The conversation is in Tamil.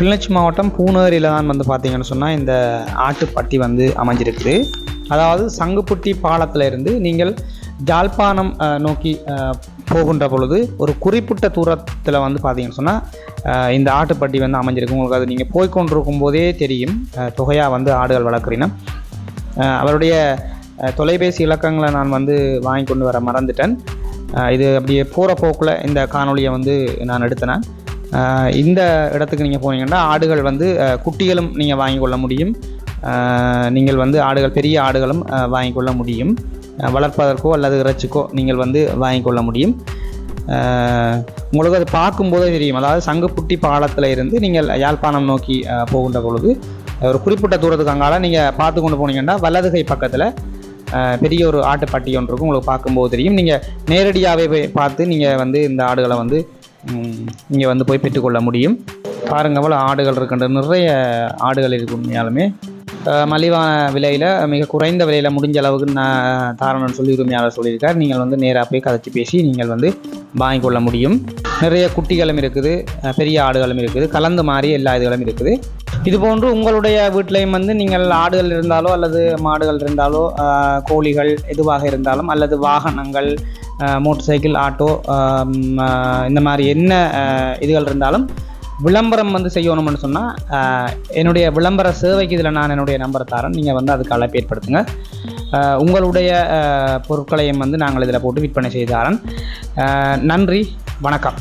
கிளிநொச்சி மாவட்டம் பூனேரியில் தான் வந்து பார்த்தீங்கன்னு சொன்னால் இந்த ஆட்டுப்பட்டி வந்து அமைஞ்சிருக்குது. அதாவது சங்குப்புட்டி பாலத்தில் இருந்து நீங்கள் ஜாழ்ப்பாணம் நோக்கி போகின்ற பொழுது ஒரு குறிப்பிட்ட தூரத்தில் வந்து பார்த்தீங்கன்னு சொன்னால் இந்த ஆட்டுப்பட்டி வந்து அமைஞ்சிருக்கு. உங்களுக்கு அது நீங்கள் போய்கொண்டிருக்கும் போதே தெரியும். தொகையாக வந்து ஆடுகள் வளர்க்குறீங்கன்னா அவருடைய தொலைபேசி இலக்கங்களை நான் வந்து வாங்கி கொண்டு வர மறந்துட்டேன். இது அப்படியே போகிற போக்கில் இந்த காணொலியை வந்து நான் எடுத்தேன். இந்த இடத்துக்கு நீங்கள் போனீங்கன்னா ஆடுகள் வந்து குட்டிகளும் நீங்கள் வாங்கி கொள்ள முடியும். நீங்கள் வந்து ஆடுகள் பெரிய ஆடுகளும் வாங்கி கொள்ள முடியும். வளர்ப்பதற்கோ அல்லது இறைச்சிக்கோ நீங்கள் வந்து வாங்கி கொள்ள முடியும். உங்களுக்கு அது பார்க்கும்போதே தெரியும். அதாவது சங்குப்புட்டி பாலத்தில் இருந்து நீங்கள் யாழ்ப்பாணம் நோக்கி போகின்ற பொழுது ஒரு குறிப்பிட்ட தூரத்துக்கு அங்கால நீங்கள் பார்த்து கொண்டு போனீங்கன்னா வலதுகை பக்கத்தில் பெரிய ஒரு ஆட்டுப்பட்டி ஒன்று இருக்கும். உங்களுக்கு பார்க்கும்போது தெரியும். நீங்கள் நேரடியாகவே போய் பார்த்து நீங்கள் வந்து இந்த ஆடுகளை வந்து இங்கே வந்து போய் பெற்றுக்கொள்ள முடியும். பாருங்கள் எவ்வளோ ஆடுகள் இருக்கின்ற நிறைய ஆடுகள் இருக்கு உண்மையாலுமே மலிவான விலையில் மிக குறைந்த விலையில் முடிஞ்ச அளவுக்கு நான் தாரணன்னு சொல்லி உரிமையாளர் சொல்லியிருக்கார். நீங்கள் வந்து நேராக போய் கதைச்சி பேசி நீங்கள் வந்து வாங்கிக்கொள்ள முடியும். நிறைய குட்டிகளும் இருக்குது பெரிய ஆடுகளும் இருக்குது கலந்து மாறி எல்லா இதுகளும் இருக்குது. இது போன்று உங்களுடைய வீட்டிலையும் வந்து நீங்கள் ஆடுகள் இருந்தாலோ அல்லது மாடுகள் இருந்தாலோ கோழிகள் எதுவாக இருந்தாலும் அல்லது வாகனங்கள் மோட்டர் சைக்கிள் ஆட்டோ இந்த மாதிரி என்ன இதுகள் இருந்தாலும் விளம்பரம் வந்து செய்யணும்னு சொன்னால் என்னுடைய விளம்பர சேவைக்கு இதில் நான் என்னுடைய நம்பரை தரேன். நீங்கள் வந்து அதுக்கு அழைப்பு ஏற்படுத்துங்க. உங்களுடைய பொருட்களையும் வந்து நாங்கள் இதில் போட்டு விற்பனை செய்தாரன் நன்றி வணக்கம்.